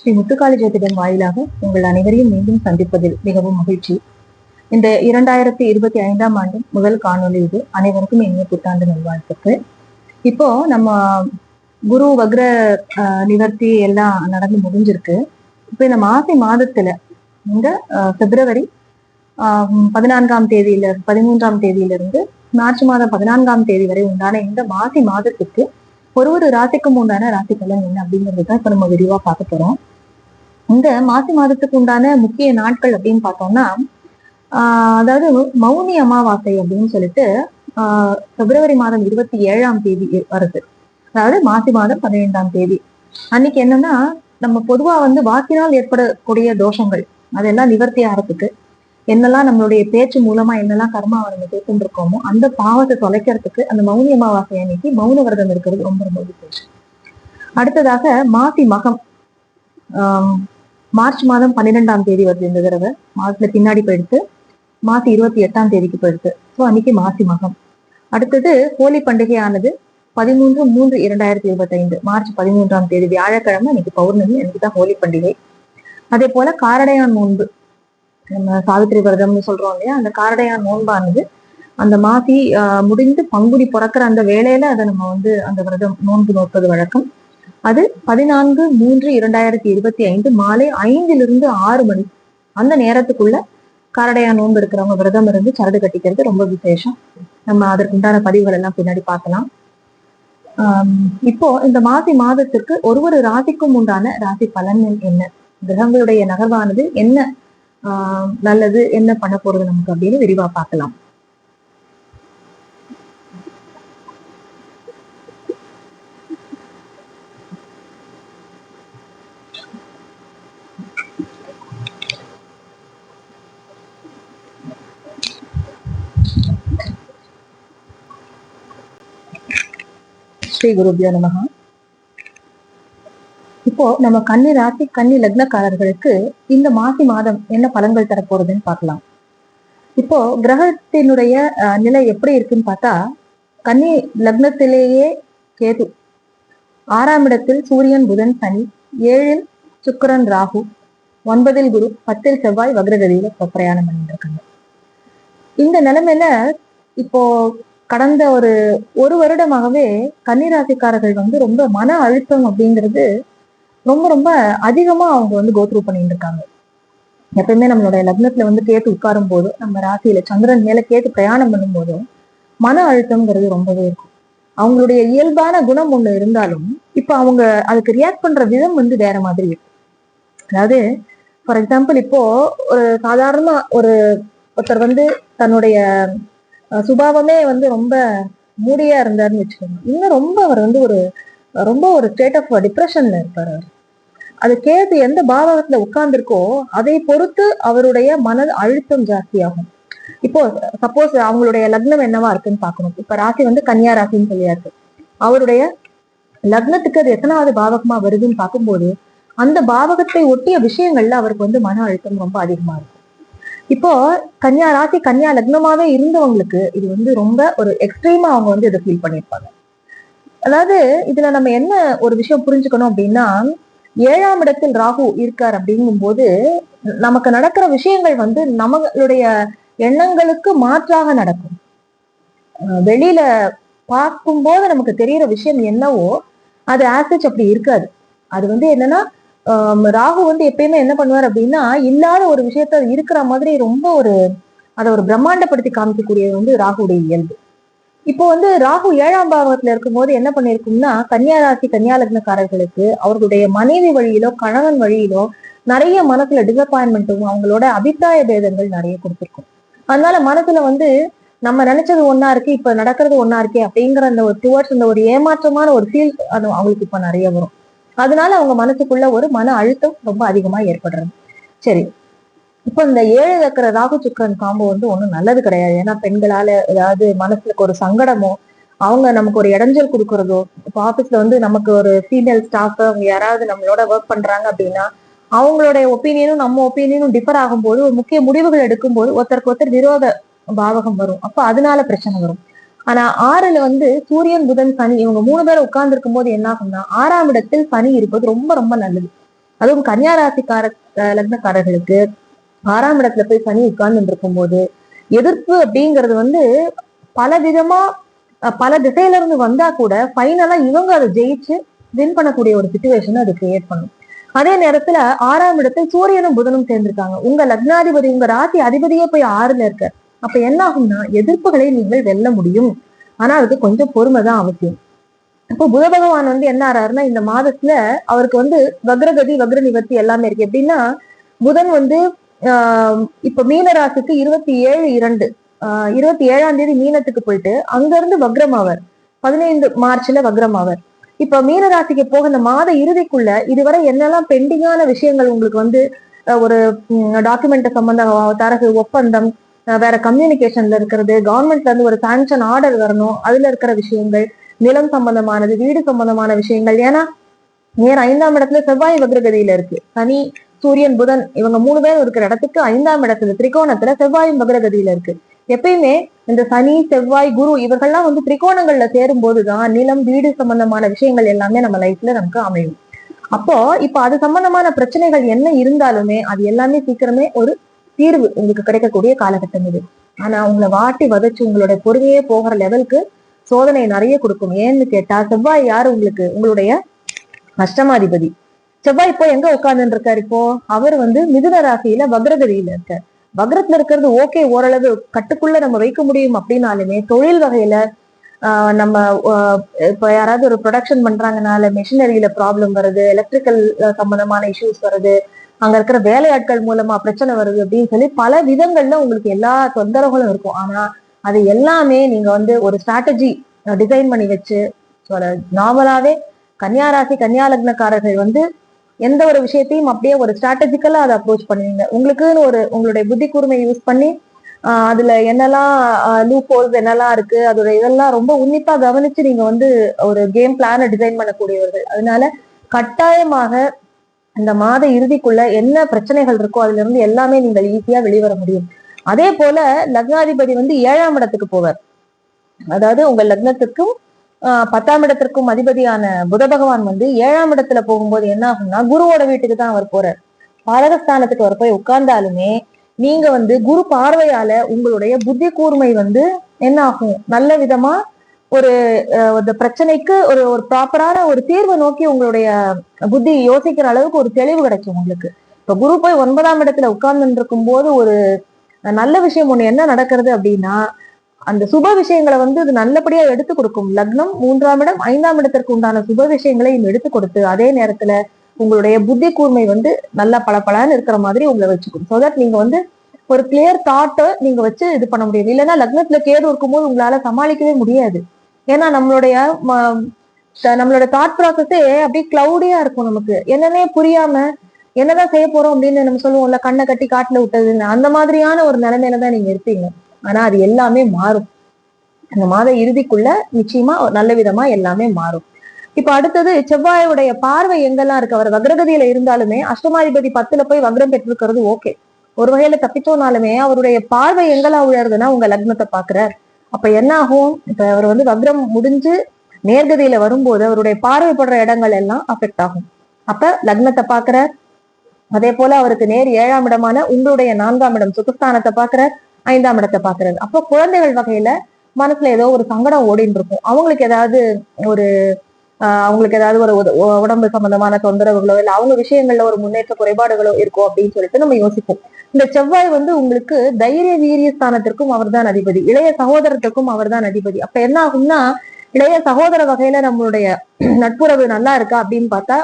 ஸ்ரீ முத்துக்காளி ஜோதிடம் வாயிலாக உங்கள் அனைவரையும் மீண்டும் சந்திப்பதில் மிகவும் மகிழ்ச்சி. இந்த இரண்டாயிரத்தி இருபத்தி ஐந்தாம் ஆண்டு முதல் காணொளி இது. அனைவருக்கும் இனிய புத்தாண்டு நல்வாழ்த்துக்கு இப்போ நம்ம குரு வக்ர நிவர்த்தி எல்லாம் நடந்து முடிஞ்சிருக்கு. இப்போ இந்த மாசி மாதத்துல இந்த ஆஹ், பிப்ரவரி ஆஹ், பதினான்காம் தேதியில பதிமூன்றாம் தேதியிலிருந்து மார்ச் மாதம் பதினான்காம் தேதி வரை உண்டான இந்த மாசி மாதத்துக்கு ஒரு ஒரு ராசிக்கும் உண்டான ராசி பலன் என்ன அப்படிங்கிறது தான் இப்ப நம்ம விரிவா பார்க்க போறோம். இந்த மாசி மாதத்துக்கு உண்டான முக்கிய நாட்கள் அப்படின்னு பார்த்தோம்னா ஆஹ் அதாவது மௌனி அமாவாசை அப்படின்னு சொல்லிட்டு ஆஹ் பிப்ரவரி மாதம் இருபத்தி ஏழாம் தேதி வருது. அதாவது மாசி மாதம் பதினைந்தாம் தேதி. அன்னைக்கு என்னன்னா நம்ம பொதுவா வந்து வாக்கினால் ஏற்படக்கூடிய தோஷங்கள் அதெல்லாம் நிவர்த்தி ஆகிறதுக்கு என்னெல்லாம் நம்மளுடைய பேச்சு மூலமா என்னெல்லாம் கர்மாவை நம்ம கேட்டுட்டு இருக்கோமோ அந்த பாவத்தை தொலைக்கிறதுக்கு அந்த மௌனி அமாவாசை அன்னைக்கு மௌன விரதம் இருக்கிறது ரொம்ப ரொம்ப விசேஷம் அடுத்ததாக மாசி மகம் ஆஹ் மார்ச் மாதம் பன்னிரெண்டாம் தேதி வருது இந்த தடவை. மாசத்துல பின்னாடி போயிடுத்து. மாசி இருபத்தி எட்டாம் தேதிக்கு போயிடுது ஸோ அன்னைக்கு மாசி மகம் அடுத்தது ஹோலி பண்டிகையானது பதிமூன்று மூன்று இரண்டாயிரத்தி இருபத்தி ஐந்து மார்ச் பதிமூன்றாம் தேதி வியாழக்கிழமை இன்னைக்கு பௌர்ணமி அன்னைக்கு தான் ஹோலி பண்டிகை. அதே போல காரடையான் நோன்பு. நம்ம சாவித்திரி விரதம்னு சொல்றோம் இல்லையா? அந்த காரடையான் நோன்பானது அந்த மாசி ஆஹ், முடிந்து பங்குனி பிறக்கிற அந்த வேலையில அதை நம்ம வந்து அந்த விரதம் நோன்பு நோற்பது வழக்கம். அது பதினான்கு மூன்று இரண்டாயிரத்தி இருபத்தி ஐந்து மாலை ஐந்திலிருந்து ஆறு மணி. அந்த நேரத்துக்குள்ள காரடையா நோன்பு இருக்கிறவங்க விரதம் இருந்து சரடு கட்டிக்கிறது ரொம்ப விசேஷம். நம்ம அதற்கு உண்டான பதிவுகள் எல்லாம் பின்னாடி பார்க்கலாம். இப்போ இந்த மாசி மாதத்திற்கு ஒரு ஒரு ராசிக்கும் உண்டான ராசி பலன் என்ன? கிரகங்களுடைய நகர்வானது என்ன ஆஹ், நல்லது என்ன பண்ண போறது நமக்கு அப்படின்னு விரிவா பார்க்கலாம். ஸ்ரீ குருபியோ நமகா இப்போ நம்ம கன்னி ராசி கன்னி லக்னக்காரர்களுக்கு இந்த மாசி மாதம் என்ன பலன்கள் தரப்போறதுன்னு பார்க்கலாம். இப்போ கிரகத்தினுடைய நிலை எப்படி இருக்குன்னு பார்த்தா கன்னி லக்னத்திலேயே கேது. ஆறாம் இடத்தில் சூரியன் புதன் சனி ஏழில் சுக்கரன் ராகு ஒன்பதில் குரு பத்தில் செவ்வாய் வக்ரகதியில பிரயாணம் பண்ணிட்டு இருக்காங்க இந்த நிலைமையில இப்போ கடந்த ஒரு ஒரு வருடமாகவே கன்னிராசிக்காரர்கள் வந்து ரொம்ப மன அழுத்தம் அப்படிங்கிறது ரொம்ப ரொம்ப அதிகமா அவங்க வந்து கோத்ரூ பண்ணிட்டு இருக்காங்க. எப்பயுமே நம்மளுடைய லக்னத்துல வந்து கேட்டு உட்காரும் போது நம்ம ராசியில சந்திரன் மேல கேட்டு பிரயாணம் பண்ணும்போதும் மன அழுத்தம்ங்கிறது ரொம்பவே இருக்கும். அவங்களுடைய இயல்பான குணம் ஒண்ணு இருந்தாலும் இப்ப அவங்க அதுக்கு ரியாக்ட் பண்ற விதம் வந்து வேற மாதிரி இருக்கும். அதாவது ஃபார் எக்ஸாம்பிள் இப்போ ஒரு சாதாரண ஒரு ஒருத்தர் வந்து தன்னுடைய சுபாவமே வந்து ரொம்ப மூடியா இருந்தாருன்னு வச்சுக்கோங்க. இன்னும் ரொம்ப அவர் வந்து ஒரு ரொம்ப ஒரு ஸ்டேட் ஆஃப் டிப்ரெஷன்ல இருப்பார் அவர். அது கேது எந்த பாவகத்துல உட்கார்ந்துருக்கோ அதை பொறுத்து அவருடைய மன அழுத்தம் ஜாஸ்தியாகும். இப்போ சப்போஸ் அவங்களுடைய லக்னம் என்னவா இருக்குன்னு பார்க்கணும். இப்ப ராசி வந்து கன்னியா ராசின்னு சொல்லியாச்சு. அவருடைய லக்னத்துக்கு அது எத்தனாவது பாவகமா வருதுன்னு பார்க்கும்போது அந்த பாவகத்தை ஒட்டிய விஷயங்கள்ல அவருக்கு வந்து மன அழுத்தம் ரொம்ப அதிகமா இருக்கும். இப்போ கன்னியா ராசி கன்னியா லக்னமாவே இருந்தவங்களுக்கு இது வந்து ரொம்ப ஒரு எக்ஸ்ட்ரீமா அவங்க வந்து இதை ஃபீல் பண்ணியிருப்பாங்க. அதாவது இதுல நம்ம என்ன ஒரு விஷயம் புரிஞ்சுக்கணும் அப்படின்னா ஏழாம் இடத்தில் ராகு இருக்கார் அப்படிங்கும்போது நமக்கு நடக்கிற விஷயங்கள் வந்து நம்மளுடைய எண்ணங்களுக்கு மாற்றாக நடக்கும். அஹ் வெளியில பார்க்கும்போது நமக்கு தெரியற விஷயம் என்னவோ அது ஆசிட் அப்படி இருக்காது. அது வந்து என்னன்னா ராகு வந்து எப்பயுமே என்ன பண்ணுவார் அப்படின்னா இல்லாத ஒரு விஷயத்த அது இருக்கிற மாதிரி ரொம்ப ஒரு அதை ஒரு பிரம்மாண்டப்படுத்தி காமிக்கக்கூடியது வந்து ராகுடைய இயல்பு. இப்போ வந்து ராகு ஏழாம் பாவத்துல இருக்கும்போது என்ன பண்ணிருக்கும்னா கன்னியா ராசி கன்னியா லக்னக்காரர்களுக்கு அவர்களுடைய மனைவி வழியிலோ கணவன் வழியிலோ நிறைய மனசுல டிசப்பாயின்மெண்ட்டும் அவங்களோட அபிப்பிராய பேதங்கள் நிறைய கொடுத்துருக்கும். அதனால மனசுல வந்து நம்ம நினைச்சது ஒன்னா இருக்கு இப்ப நடக்கிறது ஒன்னா இருக்கே அப்படிங்கிற அந்த ஒரு டுவர்ட்ஸ் அந்த ஒரு ஏமாற்றமான ஒரு ஃபீல் அது அவங்களுக்கு இப்ப நிறைய வரும். அதனால அவங்க மனசுக்குள்ள ஒரு மன அழுத்தம் ரொம்ப அதிகமா ஏற்படுறது. சரி. இப்போ இந்த ஏழு இருக்கிற ராகு சுக்கரன் காம்போ வந்து ஒன்றும் நல்லது கிடையாது. ஏன்னா பெண்களால ஏதாவது மனசுக்கு ஒரு சங்கடமோ அவங்க நமக்கு ஒரு இடைஞ்சல் கொடுக்கறதோ இப்போ ஆஃபீஸ்ல வந்து நமக்கு ஒரு ஃபீமேல் ஸ்டாஃப் அவங்க யாராவது நம்மளோட ஒர்க் பண்றாங்க அப்படின்னா அவங்களுடைய ஒப்பீனியனும் நம்ம ஒப்பீனியனும் டிஃபர் ஆகும்போது ஒரு முக்கிய முடிவுகள் எடுக்கும்போது ஒருத்தருக்கு ஒருத்தர் விரோத பாவகம் வரும். அப்போ அதனால பிரச்சனை வரும். ஆனா ஆறுல வந்து சூரியன் புதன் சனி இவங்க மூணு பேரும் உட்கார்ந்து போது என்ன ஆகும்னா ஆறாம் இடத்தில் சனி இருப்பது ரொம்ப ரொம்ப நல்லது. அதுவும் கன்னியா ராசிக்கார லக்னக்காரர்களுக்கு ஆறாம் இடத்துல போய் சனி உட்கார்ந்து இருக்கும்போது எதிர்ப்பு அப்படிங்கிறது வந்து பல விதமா பல திசையில இருந்து வந்தா கூட ஃபைனலா இவங்க அதை ஜெயிச்சு வின் பண்ணக்கூடிய ஒரு சுச்சுவேஷன் அது கிரியேட் பண்ணும். அதே நேரத்துல ஆறாம் இடத்தில் சூரியனும் புதனும் சேர்ந்திருக்காங்க. உங்க லக்னாதிபதி உங்க ராசி அதிபதியே போய் ஆறுல இருக்க. அப்ப என்ன ஆகும்னா எதிர்ப்புகளை நீங்கள் வெல்ல முடியும். ஆனா அதுக்கு கொஞ்சம் பொறுமை தான் அவசியம். இப்போ புத பகவான் வந்து என்ன ஆறாருன்னா இந்த மாதத்துல அவருக்கு வந்து வக்ரகதி வக்ர நிவர்த்தி எல்லாமே இருக்கு. எப்படின்னா புதன் வந்து ஆஹ் இப்ப மீனராசுக்கு இருபத்தி ஏழு இரண்டு ஆஹ் இருபத்தி ஏழாம் தேதி மீனத்துக்கு போயிட்டு அங்க இருந்து வக்ரம் ஆவர் பதினைந்து மார்ச்ல வக்ரம் ஆவர் இப்ப மீனராசிக்கு போக இந்த மாத இறுதிக்குள்ள இதுவரை என்னெல்லாம் பெண்டிங்கான விஷயங்கள் உங்களுக்கு வந்து அஹ், ஒரு டாக்குமெண்ட் சம்பந்தம் தரகு ஒப்பந்தம் வேற கம்யூனிகேஷன்ல இருக்கிறது கவர்மெண்ட்ல இருந்து ஒரு சாங்ஷன் ஆர்டர் வரணும் அதுல இருக்கிற விஷயங்கள் நிலம் சம்பந்தமானது வீடு சம்பந்தமான விஷயங்கள். ஏன்னா நேர் ஐந்தாம் இடத்துல செவ்வாய் வக்ரகதியில இருக்கு. சனி சூரியன் புதன் இவங்க மூணு பேரும் இருக்கிற இடத்துக்கு ஐந்தாம் இடத்துல திரிகோணத்துல செவ்வாயும் வக்ரகதியில இருக்கு. எப்பயுமே இந்த சனி செவ்வாய் குரு இவர்கள்லாம் வந்து திரிகோணங்கள்ல சேரும் போதுதான் நிலம் வீடு சம்பந்தமான விஷயங்கள் எல்லாமே நம்ம லைஃப்ல நமக்கு அமையும். அப்போ இப்ப அது சம்பந்தமான பிரச்சனைகள் என்ன இருந்தாலுமே அது எல்லாமே சீக்கிரமே ஒரு தீர்வு உங்களுக்கு கிடைக்கக்கூடிய காலகட்டம் இது. ஆனா உங்களை வாட்டி வதச்சு உங்களோட பொறுமையே போகிற லெவலுக்கு சோதனை நிறைய கொடுக்கும். ஏன்னு கேட்டா செவ்வாய் யாரு உங்களுக்கு? உங்களுடைய அஷ்டமாதிபதி. செவ்வாய் இப்போ எங்க உட்கார்ந்துட்டு இருக்காரு இப்போ? அவர் வந்து மிதுன ராசியில வக்ரகதியில இருக்கார். வக்ரத்துல இருக்கிறது ஓகே ஓரளவு கட்டுக்குள்ள நம்ம வைக்க முடியும் அப்படின்னாலுமே தொழில் வகையில நம்ம இப்போ இப்ப யாராவது ஒரு ப்ரொடக்ஷன் பண்றாங்கனால மெஷினரியில ப்ராப்ளம் வருது எலக்ட்ரிக்கல் சம்பந்தமான இஷ்யூஸ் வருது. அங்க இருக்கிற வேலையாட்கள் மூலமா பிரச்சனை வருது அப்படின்னு சொல்லி பல விதங்கள்ல உங்களுக்கு எல்லா தொந்தரவுகளும் இருக்கும். ஆனா அது எல்லாமே நீங்க வந்து ஒரு ஸ்ட்ராட்டஜி டிசைன் பண்ணி வச்சு நார்மலாவே கன்னியாராசி ராசி லக்னக்காரர்கள் வந்து எந்த ஒரு விஷயத்தையும் அப்படியே ஒரு ஸ்ட்ராட்டஜிக்கலா அதை அப்ரோச் பண்ணுவீங்க. உங்களுக்குன்னு ஒரு உங்களுடைய புத்தி கூர்மையை யூஸ் பண்ணி அதுல என்னெல்லாம் லூப் ஹோல்ஸ் என்னெல்லாம் இருக்கு அதோட இதெல்லாம் ரொம்ப உன்னிப்பா கவனிச்சு நீங்க வந்து ஒரு கேம் பிளான டிசைன் பண்ணக்கூடியவர்கள். அதனால கட்டாயமாக இந்த மாத இறுதிக்குள்ள என்ன பிரச்சனைகள் இருக்கோ அதுல இருந்து எல்லாமே நீங்கள் ஈஸியா வெளிவர முடியும். அதே போல லக்னாதிபதி வந்து ஏழாம் இடத்துக்கு போவார். அதாவது உங்க லக்னத்துக்கும் ஆஹ் பத்தாம் இடத்திற்கும் அதிபதியான புத பகவான் வந்து ஏழாம் இடத்துல போகும்போது என்ன ஆகும்னா குருவோட வீட்டுக்கு தான் அவர் போறார். பாரகஸ்தானத்துக்கு அவர் போய் உட்கார்ந்தாலுமே நீங்க வந்து குரு பார்வையால உங்களுடைய புத்தி கூர்மை வந்து என்ன ஆகும்? நல்ல விதமா ஒரு ஒரு பிரச்சனைக்கு ஒரு ஒரு ப்ராப்பரான ஒரு தீர்வை நோக்கி உங்களுடைய புத்தி யோசிக்கிற அளவுக்கு ஒரு தெளிவு கிடைக்கும் உங்களுக்கு. இப்ப குரு போய் ஒன்பதாம் இடத்துல உட்கார்ந்து இருக்கும் போது ஒரு நல்ல விஷயம் ஒண்ணு என்ன நடக்கிறது அப்படின்னா அந்த சுப விஷயங்களை வந்து இது நல்லபடியா எடுத்து கொடுக்கும். லக்னம் மூன்றாம் இடம் ஐந்தாம் இடத்திற்கு உண்டான சுப விஷயங்களை எடுத்து கொடுத்து அதே நேரத்துல உங்களுடைய புத்தி கூர்மை வந்து நல்லா பளபளன்னு இருக்கிற மாதிரி உங்களை வச்சுக்கும். ஸோ தட் நீங்க வந்து ஒரு கிளியர் தாட்டை நீங்க வச்சு இது பண்ண முடியும் இல்லைன்னா லக்னத்துல கேது இருக்கும்போது உங்களால சமாளிக்கவே முடியாது. ஏன்னா நம்மளுடைய ம- நம்மளோட தாட் ப்ராசஸே அப்படியே கிளவுடியா இருக்கும் நமக்கு. என்னன்னே புரியாம என்னதான் செய்ய போறோம் அப்படின்னு நம்ம சொல்லுவோம்ல கண்ணை கட்டி காட்டுல விட்டதுன்னு அந்த மாதிரியான ஒரு நிலைமையில தான் நீங்க இருப்பீங்க. ஆனா அது எல்லாமே மாறும். அந்த மாத இறுதிக்குள்ள நிச்சயமா ஒரு நல்ல விதமா எல்லாமே மாறும். இப்ப அடுத்தது செவ்வாயுடைய பார்வை எங்கெல்லாம் இருக்கு? அவர் வக்ரகதியில இருந்தாலுமே அஷ்டமாதிபதி பத்துல போய் வக்ரம் பெற்றிருக்கிறது ஓகே ஒரு வகையில தப்பிச்சோனாலுமே அவருடைய பார்வை எங்கெல்லாம் உழறதுன்னா உங்க லக்னத்தை பாக்குறாரு அப்ப என்ன ஆகும் இப்ப அவர் வந்து வக்ரம் முடிஞ்சு நேர்கதியில வரும்போது அவருடைய பார்வைப்படுற இடங்கள் எல்லாம் அஃபெக்ட் ஆகும். அப்ப லக்னத்தை பாக்குறார் அதே போல அவருக்கு நேர் ஏழாம் இடமான உங்களுடைய நான்காம் இடம் சுகஸ்தானத்தை பாக்குறார் ஐந்தாம் இடத்தை பாக்குறாரு அப்போ குழந்தைகள் வகையில மனசுல ஏதோ ஒரு சங்கடம் ஓடின்னு இருக்கும். அவங்களுக்கு ஏதாவது ஒரு ஆஹ் அவங்களுக்கு ஏதாவது ஒரு உடம்பு சம்பந்தமான தொந்தரவுகளோ இல்ல அவங்க விஷயங்கள்ல ஒரு முன்னேற்ற குறைபாடுகளோ இருக்கும் அப்படின்னு சொல்லிட்டு நம்ம யோசிப்போம். இந்த செவ்வாய் வந்து உங்களுக்கு தைரிய வீரிய ஸ்தானத்திற்கும் அவர்தான் அதிபதி. இளைய சகோதரத்துக்கும் அவர்தான் அதிபதி. அப்ப என்ன ஆகும்னா இளைய சகோதர வகையில நம்மளுடைய நட்புறவு நல்லா இருக்கா அப்படின்னு பார்த்தா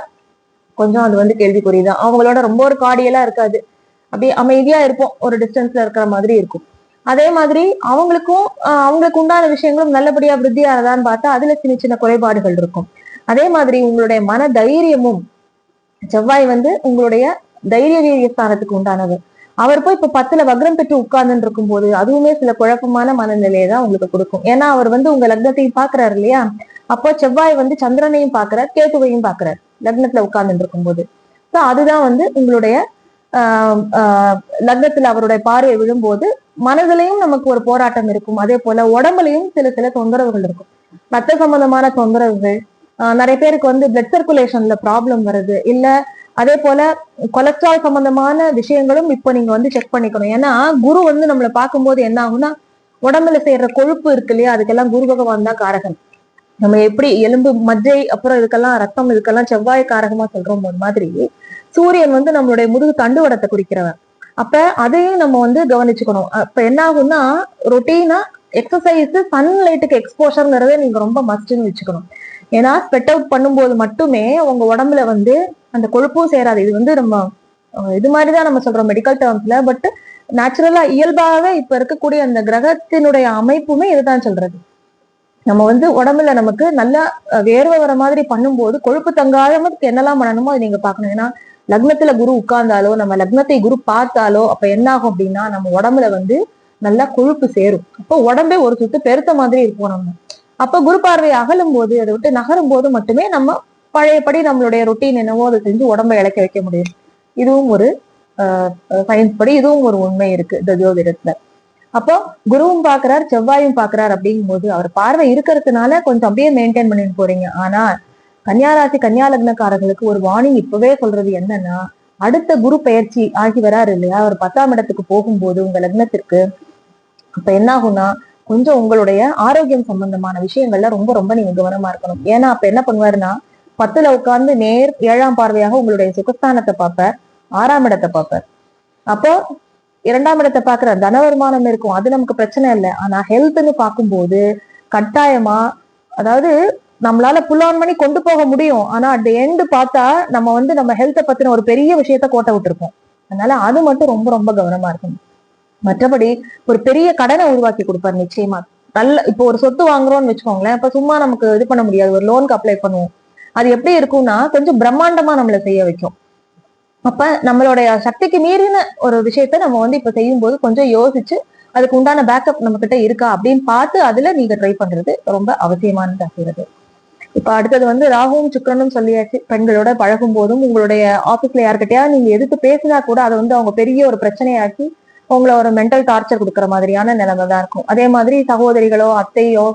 கொஞ்சம் அது வந்து கேள்விக்குறிதான். அவங்களோட ரொம்ப ஒரு காடியலா இருக்காது. அப்படியே அமைதியா இருப்போம். ஒரு டிஸ்டன்ஸ்ல இருக்கிற மாதிரி இருக்கும். அதே மாதிரி அவங்களுக்கும் அவங்களுக்கு உண்டான விஷயங்களும் நல்லபடியா விருத்தியானதான்னு பார்த்தா அதுல சின்ன சின்ன குறைபாடுகள் இருக்கும். அதே மாதிரி உங்களுடைய மன தைரியமும் செவ்வாய் வந்து உங்களுடைய தைரிய வீரிய ஸ்தானத்துக்கு உண்டானது. அவர் போய் இப்ப பத்துல வக்ரம் பெற்று உட்கார்ந்துட்டு இருக்கும் போது அதுவுமே சில குழப்பமான மனநிலையை தான் உங்களுக்கு கொடுக்கும். ஏன்னா அவர் வந்து உங்க லக்னத்தையும் பாக்குறாரு இல்லையா? அப்போ செவ்வாய் வந்து சந்திரனையும் பாக்குறார் கேட்டுவையும் பாக்குறார் லக்னத்துல உட்கார்ந்துட்டு இருக்கும்போது ஸோ அதுதான் வந்து உங்களுடைய ஆஹ் லக்னத்துல அவருடைய பார்வை விழும்போது மனதிலையும் நமக்கு ஒரு போராட்டம் இருக்கும். அதே போல உடம்புலையும் சில சில தொந்தரவுகள் இருக்கும். ரத்த சம்பந்தமான தொந்தரவுகள் நிறைய பேருக்கு வந்து பிளட் சர்க்குலேஷன்ல ப்ராப்ளம் வருது. இல்ல அதே போல கொலஸ்ட்ரால் சம்பந்தமான விஷயங்களும் இப்போ நீங்க வந்து செக் பண்ணிக்கணும். ஏன்னா குரு வந்து நம்மளை பார்க்கும்போது என்ன ஆகும்னா உடம்புல செய்யற கொழுப்பு இருக்கு இல்லையா? அதுக்கெல்லாம் குரு பகவான் தான் காரகன். நம்ம எப்படி எலும்பு மஜ்ஜை அப்புறம் இதுக்கெல்லாம் ரத்தம் இதுக்கெல்லாம் செவ்வாய் காரகமா சொல்றோம் ஒரு மாதிரி சூரியன் வந்து நம்மளுடைய முதுகு தண்டுவடத்தை குறிக்கிறவன். அப்ப அதையும் நம்ம வந்து கவனிச்சுக்கணும். அப்ப என்ன ஆகும்னா ரொட்டீனா எக்ஸசைஸ் சன்லைட்டுக்கு எக்ஸ்போஷர்ங்கிறத நீங்க ரொம்ப மஸ்ட்னு வச்சுக்கணும். ஏன்னா ஸ்பெட் அவுட் பண்ணும்போது மட்டுமே உங்க உடம்புல வந்து அந்த கொழுப்பும் சேராது. இது வந்து நம்ம இது மாதிரிதான் நம்ம சொல்றோம் மெடிக்கல் டேர்ம்ஸ்ல பட் நேச்சுரலா இயல்பாக இப்ப இருக்கக்கூடிய அந்த கிரகத்தினுடைய அமைப்புமே இதுதான் சொல்றது. நம்ம வந்து உடம்புல நமக்கு நல்லா வேர்வை வர மாதிரி பண்ணும்போது கொழுப்பு தங்காதமத்துக்கு என்னெல்லாம் பண்ணணுமோ அதை நீங்க பாக்கணும் ஏன்னா லக்னத்துல குரு உட்கார்ந்தாலோ நம்ம லக்னத்தை குரு பார்த்தாலோ அப்ப என்ன ஆகும் அப்படின்னா நம்ம உடம்புல வந்து நல்லா கொழுப்பு சேரும். அப்போ உடம்பே ஒரு சுத்து பெருத்த மாதிரி இருக்கும் நம்ம. அப்ப குரு பார்வை அகலும் போது அதை விட்டு நகரும் போது மட்டுமே நம்ம பழையபடி நம்மளுடைய ரொட்டீன் என்னவோ அதை செஞ்சு உடம்பை இழக்க வைக்க முடியும். இதுவும் ஒரு சயின்ஸ் படி இதுவும் ஒரு உண்மை இருக்கு இந்த ஜோதிடத்துல. அப்போ குருவும் பாக்குறார் செவ்வாயும் பாக்குறார் அப்படிங்கும்போது அவர் பார்வை இருக்கிறதுனால கொஞ்சம் அப்படியே மெயின்டைன் பண்ணிட்டு போறீங்க. ஆனா கன்னியாராசி கன்னியாலக்னக்காரர்களுக்கு ஒரு வார்னிங் இப்பவே சொல்றது என்னன்னா அடுத்த குரு பயிற்சி ஆகி வராரு இல்லையா? அவர் பத்தாம் இடத்துக்கு போகும்போது உங்க லக்னத்திற்கு அப்ப என்ன ஆகும்னா கொஞ்சம் உங்களுடைய ஆரோக்கியம் சம்பந்தமான விஷயங்கள்ல ரொம்ப ரொம்ப நீங்க கவனமா இருக்கணும். ஏன்னா அப்ப என்ன பண்ணுவாருன்னா பத்துல உட்கார்ந்து நேர் ஏழாம் பார்வையாக உங்களுடைய சுகஸ்தானத்தை பார்ப்பார். ஆறாம் இடத்தை பார்ப்பார். அப்போ இரண்டாம் இடத்தை பாக்குற தன வருமானம் இருக்கும். அது நமக்கு பிரச்சனை இல்லை. ஆனா ஹெல்த்னு பார்க்கும்போது கட்டாயமா அதாவது நம்மளால புல் ஆன் பண்ணி கொண்டு போக முடியும். ஆனா அட் எண்டு பார்த்தா நம்ம வந்து நம்ம ஹெல்த்தை பத்தின ஒரு பெரிய விஷயத்த கோட்டை விட்டுருப்போம். அதனால அது மட்டும் ரொம்ப ரொம்ப கவனமா இருக்கும் மற்றபடி ஒரு பெரிய கடனை உருவாக்கி கொடுப்பாரு நிச்சயமா. நல்ல இப்போ ஒரு சொத்து வாங்குறோம்னு வச்சுக்கோங்களேன். அப்ப சும்மா நமக்கு இது பண்ண முடியாது. ஒரு லோனுக்கு அப்ளை பண்ணுவோம். அது எப்படி இருக்கும்னா கொஞ்சம் பிரம்மாண்டமா நம்மளை செய்ய வைக்கும். அப்ப நம்மளுடைய சக்திக்கு மீறின ஒரு விஷயத்த நம்ம வந்து இப்ப செய்யும் போது கொஞ்சம் யோசிச்சு அதுக்கு உண்டான பேக்கப் நம்ம கிட்ட இருக்கா அப்படின்னு பார்த்து அதுல நீங்க ட்ரை பண்றது ரொம்ப அவசியமானது ஆகிறது இப்ப அடுத்தது வந்து ராகுவும் சுக்கிரனும் சொல்லியாச்சு. பெண்களோட பழகும் போதும் உங்களுடைய ஆபீஸ்ல யார்கிட்டயா நீங்க எதிர்த்து பேசினா கூட அதை வந்து அவங்க பெரிய ஒரு பிரச்சனையாக்கி உங்களை ஒரு மென்டல் டார்ச்சர் கொடுக்குற மாதிரியான நிலைமை தான் இருக்கும். அதே மாதிரி சகோதரிகளோ அத்தையோ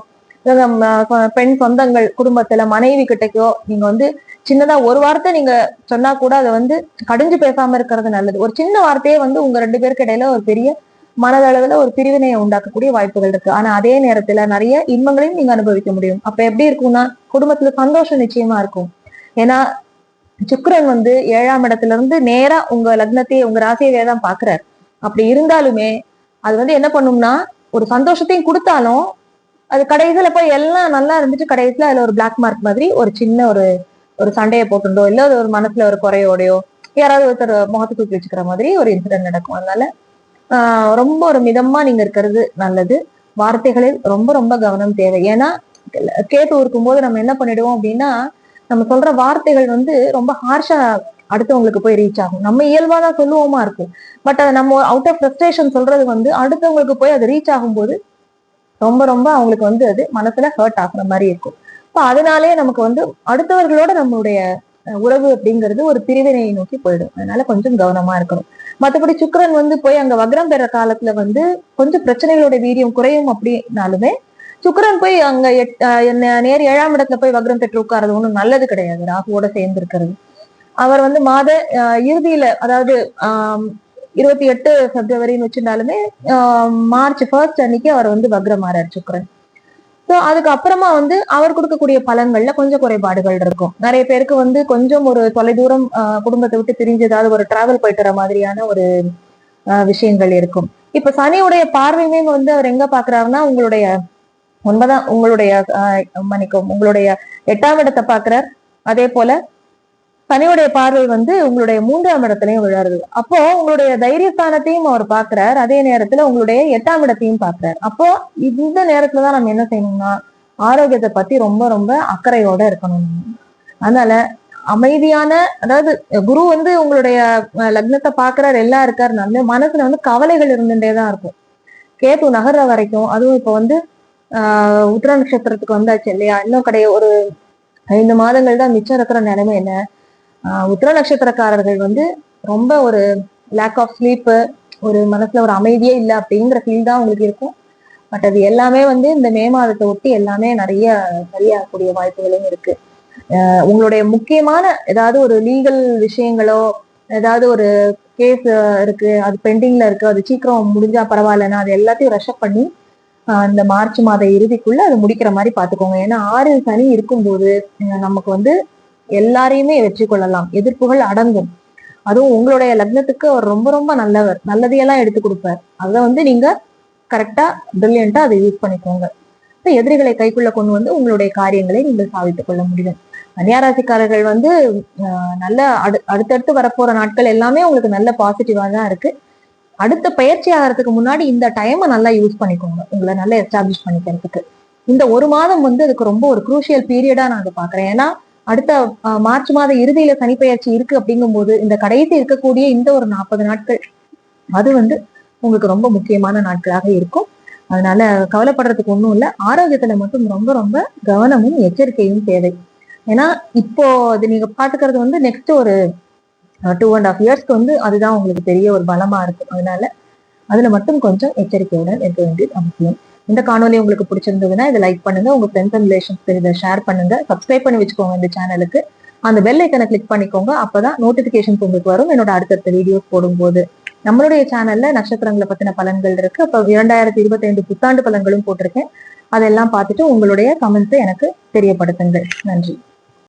பெண் சொந்தங்கள் குடும்பத்துல மனைவி கிட்டக்கோ நீங்க வந்து சின்னதா ஒரு வார்த்தை நீங்க சொன்னா கூட அதை வந்து கடிஞ்சு பேசாம இருக்கிறது நல்லது. ஒரு சின்ன வார்த்தையே வந்து உங்க ரெண்டு பேருக்கு இடையில ஒரு பெரிய மனதளவுல ஒரு பிரிவினையை உண்டாக்கக்கூடிய வாய்ப்புகள் இருக்கு. ஆனா அதே நேரத்துல நிறைய இன்பங்களையும் நீங்க அனுபவிக்க முடியும். அப்ப எப்படி இருக்கும்னா குடும்பத்துல சந்தோஷம் நிச்சயமா இருக்கும். ஏன்னா சுக்கரன் வந்து ஏழாம் இடத்துல இருந்து நேரா உங்க லக்னத்தையே உங்க ராசியவே தான் பாக்குறாரு. அப்படி இருந்தாலுமே அது வந்து என்ன பண்ணும்னா ஒரு சந்தோஷத்தையும் கொடுத்தாலும் அது கடைசியில போய் எல்லாம் நல்லா இருந்துட்டு கடைசியில அதுல ஒரு பிளாக் மார்க் மாதிரி ஒரு சின்ன ஒரு ஒரு சண்டையை போட்டுண்டோ இல்ல ஒரு மனசுல ஒரு குறையோடையோ யாராவது ஒருத்தர் முகத்தை தூக்கி வச்சுக்கிற மாதிரி ஒரு இன்சிடென்ட் நடக்கும். அதனால ரொம்ப ஒரு மிதமா நீங்க இருக்கிறது நல்லது. வார்த்தைகளில் ரொம்ப ரொம்ப கவனம் தேவை. ஏன்னா கேட்டு இருக்கும்போது நம்ம என்ன பண்ணிடுவோம் அப்படின்னா நம்ம சொல்ற வார்த்தைகள் வந்து ரொம்ப ஹார்ஷா அடுத்தவங்களுக்கு போய் ரீச் ஆகும். நம்ம இயல்பா தான் சொல்லுவோமா இருக்கும். பட் அதை நம்ம அவுட் ஆஃப் ஃப்ரஸ்ட்ரேஷன் சொல்றது வந்து அடுத்தவங்களுக்கு போய் அது ரீச் ஆகும்போது ரொம்ப ரொம்ப அவங்களுக்கு வந்து அது மனசுல ஹர்ட் ஆகுற மாதிரி இருக்கும் இப்போ அதனாலே நமக்கு வந்து அடுத்தவர்களோட நம்மளுடைய உறவு அப்படிங்கிறது ஒரு பிரிவினையை நோக்கி போயிடும். அதனால கொஞ்சம் கவனமா இருக்கணும். மற்றபடி சுக்கிரன் வந்து போய் அங்க வக்ரம் பெற காலத்துல வந்து கொஞ்சம் பிரச்சனைகளோட வீரியம் குறையும் அப்படின்னாலுமே சுக்கரன் போய் அங்க எட்- நேர் ஏழாம் இடத்துல போய் வக்ரம் பெற்று உட்கார்றது ஒண்ணும் நல்லது கிடையாது. ராகுவோட சேர்ந்து இருக்கிறது. அவர் வந்து மாத இறுதியில அதாவது இருபத்தி எட்டு பிப்ரவரின்னு வச்சிருந்தாலுமே மார்ச் ஃபர்ஸ்ட் அன்னைக்கு அவர் வந்து வக்ரமாறார் சுக்கிரன். ஸோ அதுக்கப்புறமா வந்து அவர் கொடுக்கக்கூடிய பலன்கள்ல கொஞ்சம் குறைபாடுகள் இருக்கும். நிறைய பேருக்கு வந்து கொஞ்சம் ஒரு தொலைதூரம் குடும்பத்தை விட்டு பிரிஞ்சு ஏதாவது ஒரு டிராவல் போயிட்டு வர மாதிரியான ஒரு விஷயங்கள் இருக்கும். இப்ப சனியுடைய பார்வையுமே வந்து அவர் எங்க பாக்குறாருன்னா உங்களுடைய ஒன்பதாம் உங்களுடைய மன்னிக்கும் உங்களுடைய எட்டாம் இடத்தை பாக்குறார். அதே போல சனியுடைய பார்வை வந்து உங்களுடைய மூன்றாம் இடத்துலயும் விழாருது அப்போ உங்களுடைய தைரியஸ்தானத்தையும் அவர் பாக்குறாரு அதே நேரத்துல உங்களுடைய எட்டாம் இடத்தையும் பாக்குறாரு அப்போ இந்த நேரத்துலதான் நம்ம என்ன செய்யணும்னா ஆரோக்கியத்தை பத்தி ரொம்ப ரொம்ப அக்கறையோட இருக்கணும். அதனால அமைதியான அதாவது குரு வந்து உங்களுடைய லக்னத்தை பாக்குறாரு எல்லாம் இருக்காருனாலுமே மனசுல வந்து கவலைகள் இருந்துட்டே தான் இருக்கும். கேத்து நகர்ற வரைக்கும் அதுவும் இப்ப வந்து ஆஹ் உத்திர நட்சத்திரத்துக்கு வந்தாச்சு இல்லையா? இன்னும் கிடையாது. ஒரு ஐந்து மாதங்கள் தான் மிச்சம் இருக்கிற நிலைமை என்ன? உத்திர நட்சத்திரக்காரர்கள் வந்து ரொம்ப ஒரு லேக் ஆஃப் ஸ்லீப்பு ஒரு மனசுல ஒரு அமைதியே இல்லை அப்படிங்கிற ஃபீல் தான் உங்களுக்கு இருக்கும். பட் அது எல்லாமே வந்து இந்த மே மாதத்தை ஒட்டி எல்லாமே நிறைய சரியாகக்கூடிய வாய்ப்புகளும் இருக்கு. உங்களுடைய முக்கியமான ஏதாவது ஒரு லீகல் விஷயங்களோ ஏதாவது ஒரு கேஸ் இருக்கு அது பெண்டிங்ல இருக்கு அது சீக்கிரம் முடிஞ்சா பரவாயில்லன்னா அது எல்லாத்தையும் ரஷப் பண்ணி இந்த மார்ச் மாத இறுதிக்குள்ள அது முடிக்கிற மாதிரி பாத்துக்கோங்க ஏன்னா ஆறு சனி இருக்கும்போது நமக்கு வந்து எல்லாரையுமே வெற்றி கொள்ளலாம். எதிர்ப்புகள் அடங்கும். அதுவும் உங்களுடைய லக்னத்துக்கு அவர் ரொம்ப ரொம்ப நல்லவர். நல்லதையெல்லாம் எடுத்து கொடுப்பார். அதை வந்து நீங்க கரெக்டா பிரில்லியண்டா அதை யூஸ் பண்ணிக்கோங்க. எதிரிகளை கைக்குள்ள கொண்டு வந்து உங்களுடைய காரியங்களை நீங்கள் சாதித்துக் கொள்ள முடியும். கன்னியாராசிக்காரர்கள் வந்து நல்ல அடு அடுத்தடுத்து வரப்போற நாட்கள் எல்லாமே உங்களுக்கு நல்ல பாசிட்டிவா தான் இருக்கு. அடுத்த பயிற்சி ஆகிறதுக்கு முன்னாடி இந்த டைமை நல்லா யூஸ் பண்ணிக்கோங்க. உங்களை நல்லா எஸ்டாப்ளிஷ் பண்ணிக்கிறதுக்கு. இந்த ஒரு மாதம் வந்து அதுக்கு ரொம்ப ஒரு குரூஷியல் பீரியடா நான் அதை பாக்குறேன் ஏன்னா அடுத்த மார்ச் மாத இறுதியில சனிப்பெயர்ச்சி இருக்கு அப்படிங்கும்போது இந்த கடைசி இருக்கக்கூடிய இந்த ஒரு நாற்பது நாட்கள் அது வந்து உங்களுக்கு ரொம்ப முக்கியமான நாட்களாக இருக்கும். அதனால கவலைப்படுறதுக்கு ஒன்றும் இல்லை. ஆரோக்கியத்துல மட்டும் ரொம்ப ரொம்ப கவனமும் எச்சரிக்கையும் தேவை. ஏன்னா இப்போ அது நீங்க பாத்துக்கிறது வந்து நெக்ஸ்ட் ஒரு டூ அண்ட் ஆஃப் இயர்ஸ்க்கு வந்து அதுதான் உங்களுக்கு பெரிய ஒரு பலமா இருக்கும். அதனால அதுல மட்டும் கொஞ்சம் எச்சரிக்கையுடன் இருக்க வேண்டியது அவசியம். இந்த காணொலி உங்களுக்கு பிடிச்சிருந்ததுன்னா இதை லைக் பண்ணுங்க. உங்க ஃப்ரெண்ட்ஸ் அண்ட் ரிலேஷன்ஸ்க்கு இதை ஷேர் பண்ணுங்க. சப்ஸ்கிரைப் பண்ணி வச்சுக்கோங்க இந்த சேனலுக்கு அந்த பெல் ஐக்கனை கிளிக் பண்ணிக்கோங்க. அப்பதான் நோட்டிபிகேஷன்ஸ் உங்களுக்கு வரும். என்னோட அடுத்தடுத்த வீடியோஸ் போடும்போது நம்மளுடைய சேனல்ல நட்சத்திரங்களை பத்தின பலன்கள் இருக்கு. அப்ப இரண்டாயிரத்தி இருபத்தி ஐந்து புத்தாண்டு பலன்களும் போட்டிருக்கேன். அதெல்லாம் பார்த்துட்டு உங்களுடைய கமெண்ட்ஸை எனக்கு தெரியப்படுத்துங்கள். நன்றி.